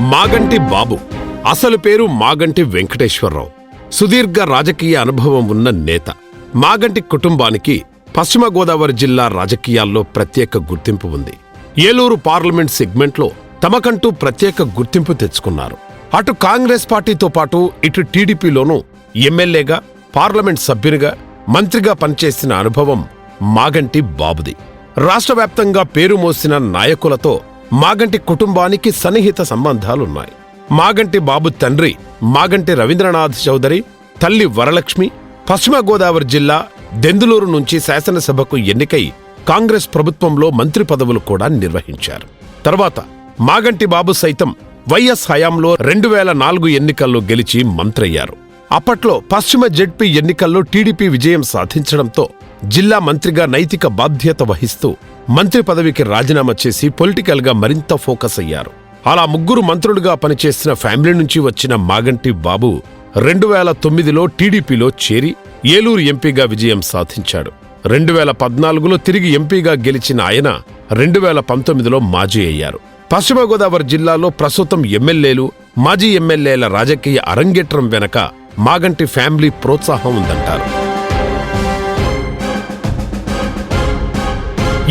మాగంటి బాబు. అసలు పేరు మాగంటి వెంకటేశ్వరరావు. సుదీర్ఘ రాజకీయ అనుభవం ఉన్న నేత. మాగంటి కుటుంబానికి పశ్చిమ గోదావరి జిల్లా రాజకీయాల్లో ప్రత్యేక గుర్తింపు ఉంది. ఏలూరు పార్లమెంట్ సెగ్మెంట్లో తమకంటూ ప్రత్యేక గుర్తింపు తెచ్చుకున్నారు. అటు కాంగ్రెస్ పార్టీతో పాటు ఇటు టీడీపీలోనూ ఎమ్మెల్యేగా పార్లమెంట్ సభ్యునిగా మంత్రిగా పనిచేసిన అనుభవం మాగంటి బాబుది. రాష్ట్ర వ్యాప్తంగా పేరు మోసిన నాయకులతో మాగంటి కుటుంబానికి సన్నిహిత సంబంధాలున్నాయి. మాగంటి బాబు తండ్రి మాగంటి రవీంద్రనాథ్ చౌదరి తల్లి వరలక్ష్మి పశ్చిమ గోదావరి జిల్లా దెందులూరు నుంచి శాసనసభకు ఎన్నికై కాంగ్రెస్ ప్రభుత్వంలో మంత్రి పదవులు కూడా నిర్వహించారు. తర్వాత మాగంటి బాబు సైతం వైఎస్ హయాంలో రెండు వేల నాలుగు ఎన్నికల్లో గెలిచి మంత్రయ్యారు. అప్పట్లో పశ్చిమ జెడ్పీ ఎన్నికల్లో టీడీపీ విజయం సాధించడంతో జిల్లా మంత్రిగా నైతిక బాధ్యత వహిస్తూ మంత్రి పదవికి రాజీనామా చేసి పొలిటికల్గా మరింత ఫోకస్ అయ్యారు. అలా ముగ్గురు మంత్రులుగా పనిచేసిన ఫ్యామిలీ నుంచి వచ్చిన మాగంటి బాబు రెండు వేల తొమ్మిదిలో టీడీపీలో చేరి ఏలూరు ఎంపీగా విజయం సాధించాడు. రెండు వేల పద్నాలుగులో తిరిగి ఎంపీగా గెలిచిన ఆయన రెండు వేల పంతొమ్మిదిలో మాజీ అయ్యారు. పశ్చిమ గోదావరి జిల్లాలో ప్రస్తుతం ఎమ్మెల్యేలు మాజీ ఎమ్మెల్యేల రాజకీయ అరంగేట్రం వెనక మాగంటి ఫ్యామిలీ ప్రోత్సాహం ఉందంటారు.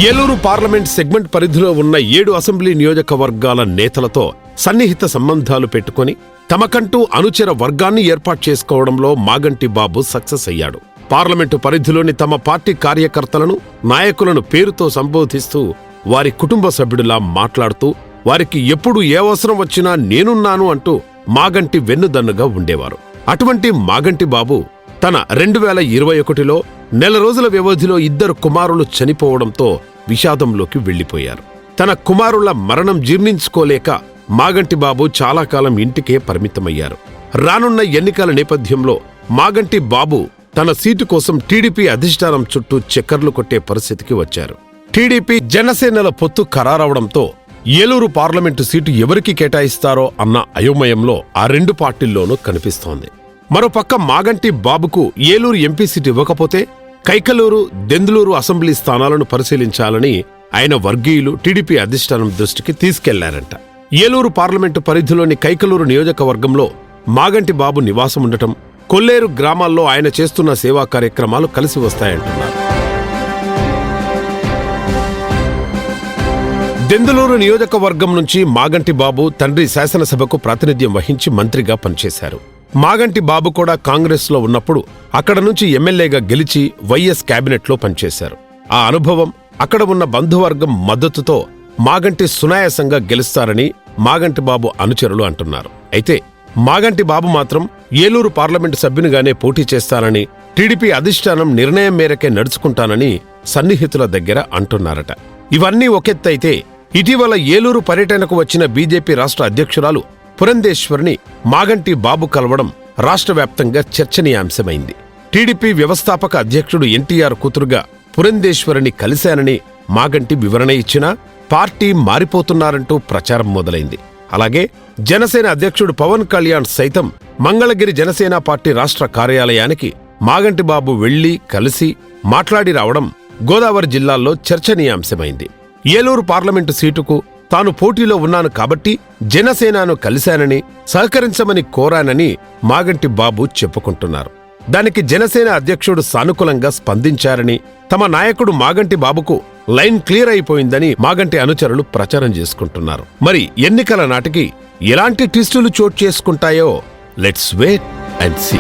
ఏలూరు పార్లమెంట్ సెగ్మెంట్ పరిధిలో ఉన్న ఏడు అసెంబ్లీ నియోజకవర్గాల నేతలతో సన్నిహిత సంబంధాలు పెట్టుకొని తమకంటూ అనుచర వర్గాన్ని ఏర్పాటు చేసుకోవడంలో మాగంటి బాబు సక్సెస్ అయ్యాడు. పార్లమెంటు పరిధిలోని తమ పార్టీ కార్యకర్తలను నాయకులను పేరుతో సంబోధిస్తూ వారి కుటుంబ సభ్యుడిలా మాట్లాడుతూ వారికి ఎప్పుడు ఏ అవసరం వచ్చినా నేనున్నాను అంటూ మాగంటి వెన్నుదన్నుగా ఉండేవారు. అటువంటి మాగంటి బాబు తన రెండు వేల ఇరవై ఒకటిలో నెల రోజుల వ్యవధిలో ఇద్దరు కుమారులు చనిపోవడంతో విషాదంలోకి వెళ్ళిపోయారు తన కుమారుల మరణం జీర్ణించుకోలేక మాగంటి బాబు చాలా కాలం ఇంటికే పరిమితమయ్యారు. రానున్న ఎన్నికల నేపథ్యంలో మాగంటి బాబు తన సీటు కోసం టీడీపీ అధిష్టానం చుట్టూ చక్కర్లు కొట్టే పరిస్థితికి వచ్చారు. టీడీపీ జనసేనల పొత్తు ఖరారవడంతో ఏలూరు పార్లమెంటు సీటు ఎవరికి కేటాయిస్తారో అన్న అయోమయంలో ఆ రెండు పార్టీల్లోనూ కనిపిస్తోంది. మరోపక్క మాగంటి బాబుకు ఏలూరు ఎంపీ సీటు ఇవ్వకపోతే కైకలూరు దెందులూరు అసెంబ్లీ స్థానాలను పరిశీలించాలని ఆయన వర్గీయులు టీడీపీ అధిష్టానం దృష్టికి తీసుకెళ్ళారంట. ఏలూరు పార్లమెంటు పరిధిలోని కైకలూరు నియోజకవర్గంలో మాగంటి బాబు నివాసం ఉండటం కొల్లేరు గ్రామాల్లో ఆయన చేస్తున్న సేవా కార్యక్రమాలు కలిసి వస్తాయంటున్నారు. దెందులూరు నియోజకవర్గం నుంచి మాగంటి బాబు తండ్రి శాసనసభకు ప్రాతినిధ్యం వహించి మంత్రిగా పనిచేశారు. మాగంటి బాబు కూడా కాంగ్రెస్లో ఉన్నప్పుడు అక్కడ నుంచి ఎమ్మెల్యేగా గెలిచి వైఎస్ క్యాబినెట్లో పనిచేశారు. ఆ అనుభవం అక్కడ ఉన్న బంధువర్గం మద్దతుతో మాగంటి సునాయాసంగా గెలుస్తారని మాగంటి బాబు అనుచరులు అంటున్నారు. అయితే మాగంటి బాబు మాత్రం ఏలూరు పార్లమెంటు సభ్యునిగానే పోటీ చేస్తానని టీడీపీ అధిష్టానం నిర్ణయం మేరకే నడుచుకుంటానని సన్నిహితుల దగ్గర అంటున్నారట. ఇవన్నీ ఒకెత్తైతే ఇటీవల ఏలూరు పర్యటనకు వచ్చిన బీజేపీ రాష్ట్ర అధ్యక్షురాలు పురంధేశ్వరిని మాగంటి బాబు కలవడం రాష్ట్ర వ్యాప్తంగా చర్చనీయాంశమైంది. టీడీపీ వ్యవస్థాపక అధ్యక్షుడు ఎన్టీఆర్ కూతురుగా పురంధేశ్వరిని కలిశానని మాగంటి వివరణ ఇచ్చినా పార్టీ మారిపోతున్నారంటూ ప్రచారం మొదలైంది. అలాగే జనసేన అధ్యక్షుడు పవన్ కళ్యాణ్ సైతం మంగళగిరి జనసేన పార్టీ రాష్ట్ర కార్యాలయానికి మాగంటి బాబు వెళ్ళి కలిసి మాట్లాడి రావడం గోదావరి జిల్లాల్లో చర్చనీయాంశమైంది. ఏలూరు పార్లమెంటు సీటుకు తాను పోటీలో ఉన్నాను కాబట్టి జనసేనను కలిశానని సహకరించమని కోరానని మాగంటి బాబు చెప్పుకుంటున్నారు. దానికి జనసేన అధ్యక్షుడు సానుకూలంగా స్పందించారని తమ నాయకుడు మాగంటి బాబుకు లైన్ క్లియర్ అయిపోయిందని మాగంటి అనుచరులు ప్రచారం చేసుకుంటున్నారు. మరి ఎన్నికల నాటికి ఎలాంటి ట్విస్టులు చోటు చేసుకుంటాయో లెట్స్ వెయిట్ అండ్ సీ.